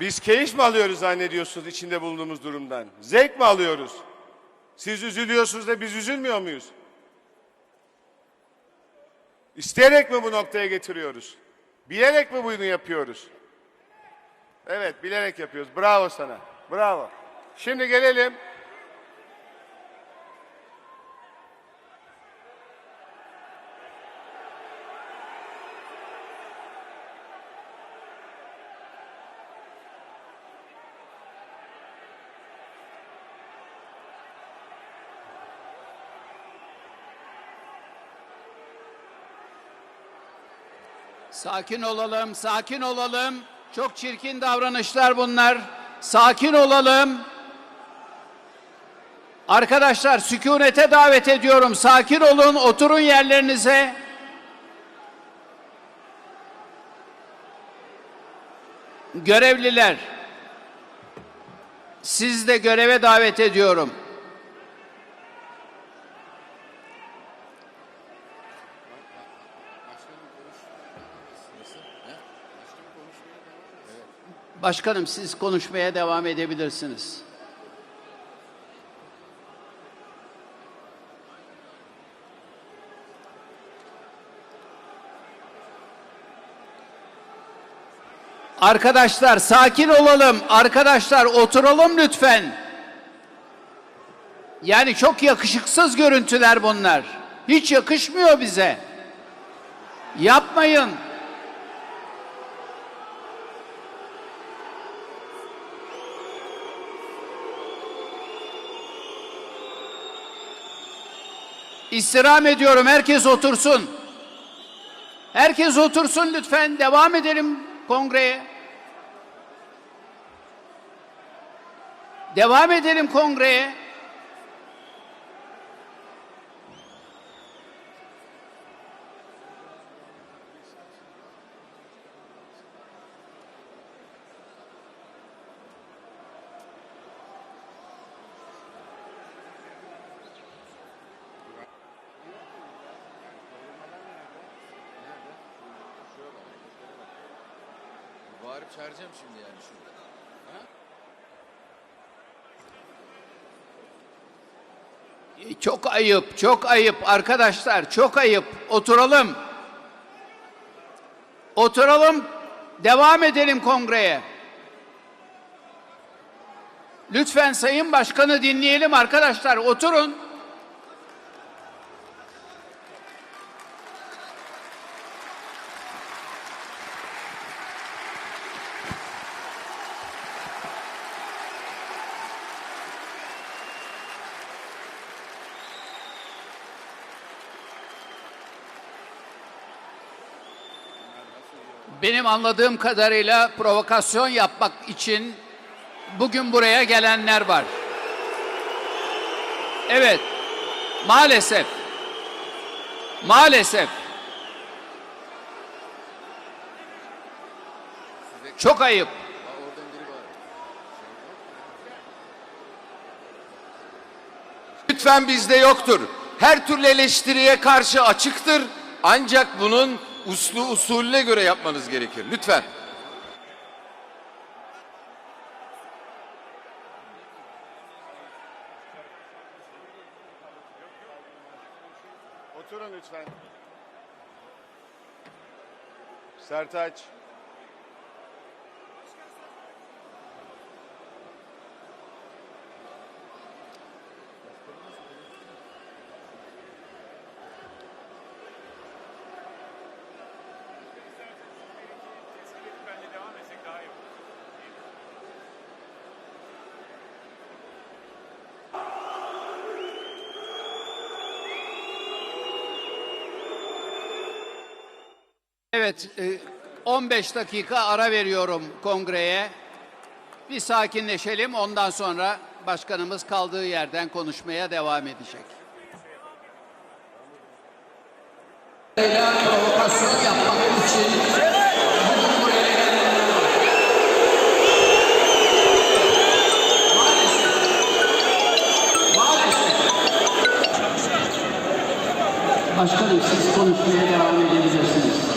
Biz keyif mi alıyoruz zannediyorsunuz içinde bulunduğumuz durumdan? Zevk mi alıyoruz? Siz üzülüyorsunuz da biz üzülmüyor muyuz? İsteyerek mi bu noktaya getiriyoruz? Bilerek mi bunu yapıyoruz? Evet, bilerek yapıyoruz. Bravo sana. Bravo. Şimdi gelelim. Sakin olalım, sakin olalım. Çok çirkin davranışlar bunlar. Sakin olalım. Arkadaşlar sükunete davet ediyorum. Sakin olun, oturun yerlerinize. Görevliler, siz de göreve davet ediyorum. Başkanım siz konuşmaya devam edebilirsiniz. Arkadaşlar sakin olalım. Arkadaşlar oturalım lütfen. Yani çok yakışıksız görüntüler bunlar. Hiç yakışmıyor bize. Yapmayın. İstirham ediyorum. Herkes otursun. Herkes otursun lütfen. Devam edelim kongreye. Devam edelim kongreye. Çağıracağım şimdi yani şurada. Çok ayıp, çok ayıp arkadaşlar, çok ayıp. Oturalım. Oturalım. Devam edelim kongreye. Lütfen Sayın Başkanı dinleyelim arkadaşlar. Oturun. Benim anladığım kadarıyla provokasyon yapmak için bugün buraya gelenler var. Evet. Maalesef. Maalesef. Çok ayıp. Lütfen bizde yoktur. Her türlü eleştiriye karşı açıktır. Ancak bunun uslu usulüne göre yapmanız gerekir. Lütfen. Oturun lütfen. Sertaç. Evet, e, 15 dakika ara veriyorum kongreye. Bir sakinleşelim, ondan sonra başkanımız kaldığı yerden konuşmaya devam edecek. Provokasyon. Başkanım siz konuşmaya devam edebilirsiniz.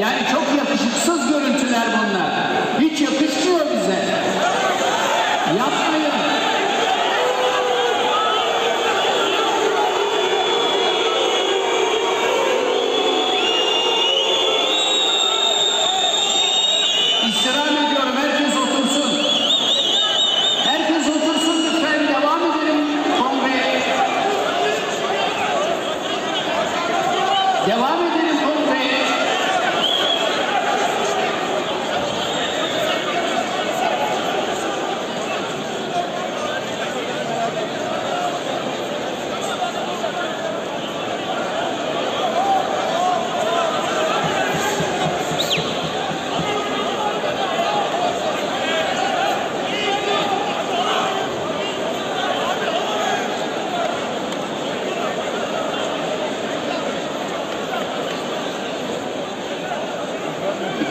Yani çok yakışıksız görüntüler bunlar. Hiç yakışmıyor bize. Yapmayın. İstirham ediyorum. Herkes otursun. Herkes otursun lütfen. Devam edelim kongreye. Devam edelim kongreye.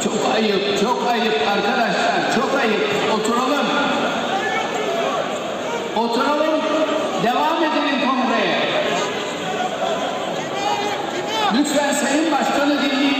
Çok ayıp, çok ayıp arkadaşlar, çok ayıp. Oturalım. Oturalım, devam edelim kongreye. Lütfen Sayın Başkanı dinleyin